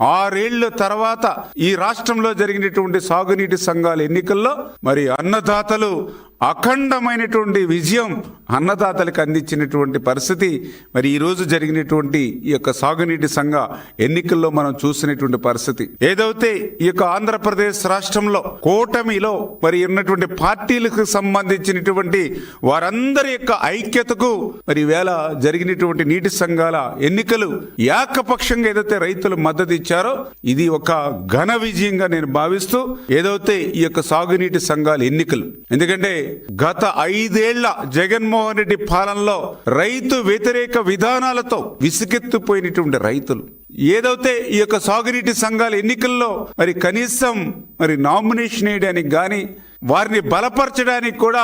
ఆరేళ్ళ తర్వాత ఈ రాష్ట్రంలో జరిగినటువంటి సాగునీటి సంఘాల ఎన్నికల్లో మరి అన్నదాతలు అఖండమైనటువంటి విజయం అన్నదాతలకు అందించినటువంటి పరిస్థితి మరి ఈ రోజు జరిగినటువంటి ఈ యొక్క సాగునీటి సంఘ ఎన్నికల్లో మనం చూసినటువంటి పరిస్థితి. ఏదైతే ఈ యొక్క ఆంధ్రప్రదేశ్ రాష్ట్రంలో కూటమిలో మరి ఉన్నటువంటి పార్టీలకు సంబంధించినటువంటి వారందరి యొక్క ఐక్యతకు మరి వేళ జరిగినటువంటి నీటి సంఘాల ఎన్నికలు ఏకపక్షంగా ఏదైతే రైతులు మద్దతు ఇచ్చారో ఇది ఒక ఘన విజయంగా నేను భావిస్తూ ఏదైతే ఈ యొక్క సాగునీటి సంఘాల ఎన్నికలు. ఎందుకంటే గత ఐదేళ్ళ జగన్మోహన్ రెడ్డి పాలనలో రైతు వ్యతిరేక విధానాలతో విసుగెత్తిపోయినటువంటి రైతులు. ఏదైతే ఈ యొక్క సాగునీటి సంఘాల ఎన్నికల్లో మరి కనీసం మరి నామినేషన్ వేయడానికి కానీ వారిని బలపరచడానికి కూడా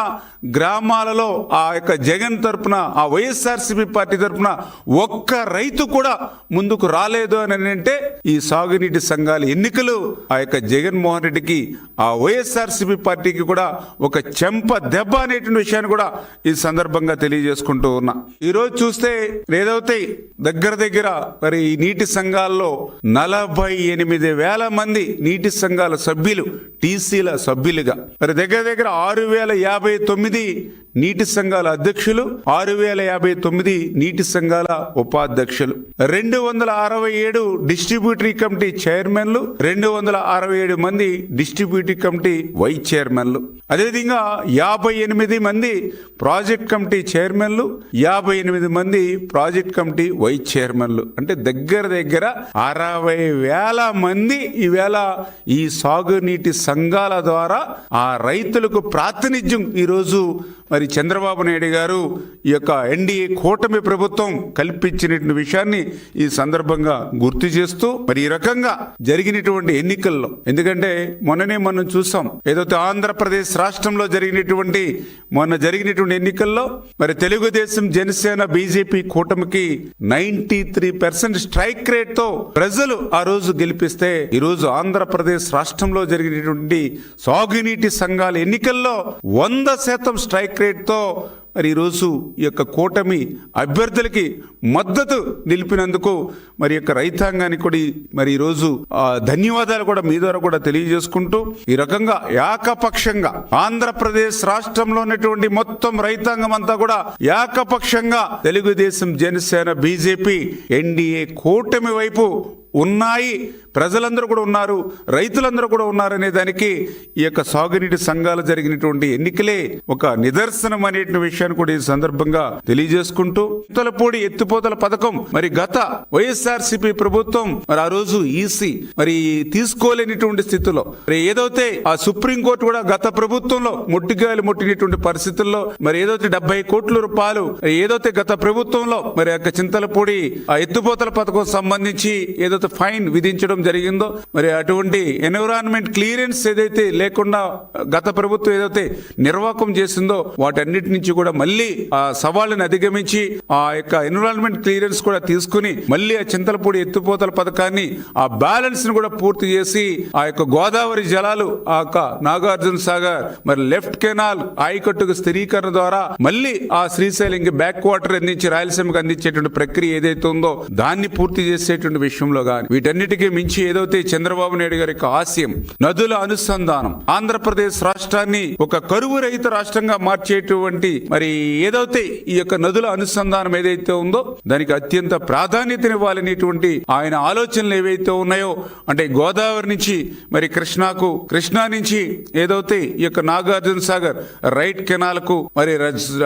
గ్రామాలలో ఆ యొక్క జగన్ తరపున ఆ వైఎస్ఆర్సీపీ పార్టీ తరపున ఒక్క రైతు కూడా ముందుకు రాలేదు అని అంటే ఈ సాగునీటి సంఘాల ఎన్నికలు ఆ యొక్క జగన్మోహన్ రెడ్డికి ఆ వైఎస్ఆర్సీపీ పార్టీకి కూడా ఒక చెంప దెబ్బ అనేటువంటి విషయాన్ని కూడా ఈ సందర్భంగా తెలియజేసుకుంటూ ఉన్నా. ఈరోజు చూస్తే ఏదైతే దగ్గర దగ్గర మరి ఈ నీటి సంఘాల్లో నలభై ఎనిమిది వేల మంది నీటి సంఘాల సభ్యులు సభ్యులు టీసీల సభ్యులుగా. మరి దగ్గర దగ్గర ఆరు వేల యాభై తొమ్మిది నీటి సంఘాల అధ్యక్షులు ఆరు వేల యాభై తొమ్మిది నీటి సంఘాల ఉపాధ్యక్షులు. రెండు వందల అరవై ఏడు డిస్ట్రిబ్యూటరీ కమిటీ చైర్మన్లు రెండు వందల అరవై ఏడు మంది డిస్ట్రిబ్యూటరీ కమిటీ వైస్ చైర్మన్లు. అదేవిధంగా యాభై ఎనిమిది మంది ప్రాజెక్ట్ కమిటీ చైర్మన్లు యాభై ఎనిమిది మంది ప్రాజెక్ట్ కమిటీ వైస్ చైర్మన్లు. అంటే దగ్గర దగ్గర అరవై వేల మంది ఈవేళ ఈ సాగునీటి సంఘాల ద్వారా ఆ రైతులకు ప్రాతినిధ్యం ఈరోజు మరి మరి చంద్రబాబు నాయుడు గారు ఈ యొక్క ఎన్డీఏ కూటమి ప్రభుత్వం కల్పించినటువంటి విషయాన్ని ఈ సందర్భంగా గుర్తు చేస్తూ మరి ఈ రకంగా జరిగినటువంటి ఎన్నికల్లో ఎందుకంటే మొన్ననే మనం చూసాం ఏదైతే ఆంధ్రప్రదేశ్ రాష్ట్రంలో జరిగినటువంటి మొన్న జరిగినటువంటి ఎన్నికల్లో మరి తెలుగుదేశం జనసేన బీజేపీ కూటమికి నైన్టీ త్రీ పర్సెంట్ స్ట్రైక్ రేట్తో ప్రజలు ఆ రోజు గెలిపిస్తే ఈ రోజు ఆంధ్రప్రదేశ్ రాష్ట్రంలో జరిగినటువంటి సాగునీటి సంఘాల ఎన్నికల్లో వంద శాతం స్ట్రైక్ రేట్ తో మరి ఈరోజు ఈ యొక్క కూటమి అభ్యర్థులకి మద్దతు నిలిపినందుకు మరి యొక్క రైతాంగానికి కూడా మరి ఈరోజు ఆ, ధన్యవాదాలు కూడా మీ ద్వారా కూడా తెలియజేసుకుంటూ ఈ రకంగా ఏకపక్షంగా ఆంధ్రప్రదేశ్ రాష్ట్రంలో ఉన్నటువంటి మొత్తం రైతాంగం అంతా కూడా ఏకపక్షంగా తెలుగుదేశం జనసేన బీజేపీ ఎన్డీఏ కూటమి వైపు ఉన్నాయి ప్రజలందరూ కూడా ఉన్నారు రైతులందరూ కూడా ఉన్నారనే దానికి ఈ యొక్క సాగునీటి సంఘాలు జరిగినటువంటి ఎన్నికలే ఒక నిదర్శనం అనే విషయాన్ని కూడా ఈ సందర్భంగా తెలియజేసుకుంటూ ఎత్తులపూడి ఎత్తిపోతల పథకం మరి గత వైఎస్ఆర్సీపీ ప్రభుత్వం మరి ఆ రోజు ఈసీ మరి తీసుకోలేనిటువంటి స్థితిలో మరి ఏదైతే ఆ సుప్రీంకోర్టు కూడా గత ప్రభుత్వంలో ముట్టిగాయలు ముట్టినటువంటి పరిస్థితుల్లో మరి ఏదైతే డెబ్బై కోట్ల రూపాయలు ఏదైతే గత ప్రభుత్వంలో మరి యొక్క చింతలపూడి ఆ ఎత్తుపోతల పథకం సంబంధించి ఏదో ఏదైతే ఫైన్ విధించడం జరిగిందో మరి అటువంటి ఎన్విరాన్మెంట్ క్లియరెన్స్ ఏదైతే లేకుండా గత ప్రభుత్వం ఏదైతే నిర్వాహకం చేసిందో వాటన్నిటి నుంచి కూడా మళ్ళీ ఆ సవాళ్ళని అధిగమించి ఆ యొక్క ఎన్విరాన్మెంట్ క్లియరెన్స్ కూడా తీసుకుని మళ్ళీ ఆ చింతలపూడి ఎత్తుపోతల పథకాన్ని ఆ బ్యాలెన్స్ని కూడా పూర్తి చేసి ఆ యొక్క గోదావరి జలాలు ఆ యొక్క నాగార్జున సాగర్ మరి లెఫ్ట్ కెనాల్ ఆయకట్టుకు స్థిరీకరణ ద్వారా మళ్ళీ ఆ శ్రీశైలంకి బ్యాక్ వాటర్ అందించి రాయలసీమకు అందించేటువంటి ప్రక్రియ ఏదైతే ఉందో దాన్ని పూర్తి చేసేటువంటి విషయంలో కానీ వీటన్నిటికీ మించి ఏదైతే చంద్రబాబు నాయుడు గారి యొక్క ఆశయం నదుల అనుసంధానం ఆంధ్రప్రదేశ్ రాష్ట్రాన్ని ఒక కరువు రహిత రాష్ట్రంగా మార్చేటువంటి మరి ఏదైతే ఈ యొక్క నదుల అనుసంధానం ఏదైతే ఉందో దానికి అత్యంత ప్రాధాన్యతనివ్వాలనేటువంటి ఆయన ఆలోచనలు ఏవైతే ఉన్నాయో అంటే గోదావరి నుంచి మరి కృష్ణాకు కృష్ణా నుంచి ఏదైతే ఈ యొక్క నాగార్జున సాగర్ రైట్ కెనాల్కు మరి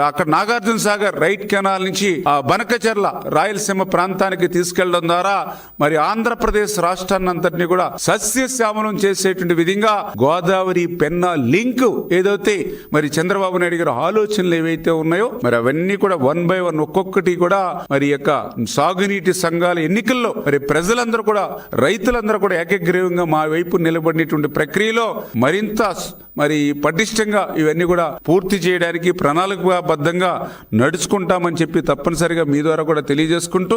అక్కడ నాగార్జున సాగర్ రైట్ కెనాల్ నుంచి ఆ బనకచర్ల రాయలసీమ ప్రాంతానికి తీసుకెళ్ళడం ద్వారా మరి ఆంధ్రప్రదేశ్ రాష్ట్రాన్ని అంతటిని కూడా సస్యశ్యామలం చేసేటువంటి విధంగా గోదావరి పెన్నా లింక్ ఏదైతే మరి చంద్రబాబు నాయుడు గారి ఆలోచనలు ఏవైతే ఉన్నాయో మరి అవన్నీ కూడా వన్ బై వన్ ఒక్కొక్కటి కూడా మరి యొక్క సాగునీటి సంఘాల ఎన్నికల్లో మరి ప్రజలందరూ కూడా రైతులందరూ కూడా ఏకగ్రీవంగా మా వైపు నిలబడినటువంటి ప్రక్రియలో మరింత మరి పటిష్టంగా ఇవన్నీ కూడా పూర్తి చేయడానికి ప్రణాళికబద్ధంగా నడుచుకుంటామని చెప్పి తప్పనిసరిగా మీ ద్వారా కూడా తెలియజేసుకుంటూ